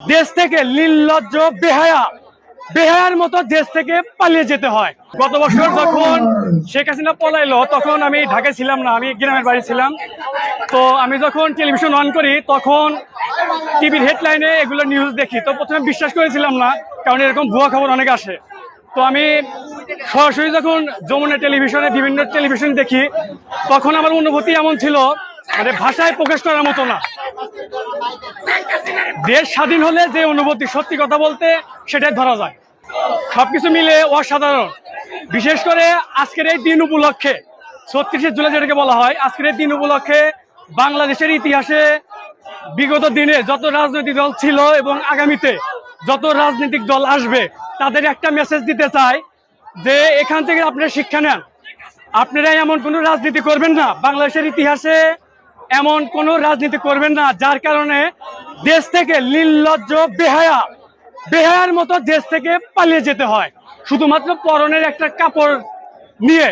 দেশ থেকে নির্লজ্জ বেহায়া, বেহায়ার মতো দেশ থেকে পালিয়ে যেতে হয়। গত বছর যখন শেখ হাসিনা পলাইলো, তখন আমি ঢাকায় ছিলাম না, আমি গ্রামের বাড়ি ছিলাম। তো আমি যখন টেলিভিশন অন করি, তখন টিভির হেডলাইনে এগুলো নিউজ দেখি। তো প্রথমে বিশ্বাস করেছিলাম না, কারণ এরকম ভুয়া খবর অনেক আসে। তো আমি সরাসরি যখন যমুনা টেলিভিশনে বিভিন্ন টেলিভিশন দেখি, তখন আমার অনুভূতি এমন ছিল মানে ভাষায় প্রকাশ করার মতো না। দেশ স্বাধীন হলে যে অনুভূতি, সত্যি কথা বলতে সেটাই ধরা যায়। সবকিছু মিলে অসাধারণ। বিশেষ করে আজকের এই দিন উপলক্ষে, ছত্রিশে জুলাই যেটাকে বলা হয়, আজকের এই দিন উপলক্ষে বাংলাদেশের ইতিহাসে বিগত দিনে যত রাজনৈতিক দল ছিল এবং আগামীতে যত রাজনৈতিক দল আসবে, তাদের একটা মেসেজ দিতে চাই যে এখান থেকে আপনারা শিক্ষা নেন। আপনারা এমন কোনো রাজনীতি করবেন না। বাংলাদেশের ইতিহাসে এমন কোন রাজনীতি করবেন না, যার কারণে দেশ থেকে নির্লজ্জ, বেহায়া, বেহায়ার মতো দেশ থেকে পালিয়ে যেতে হয়। শুধুমাত্র পরনের একটা কাপড় নিয়ে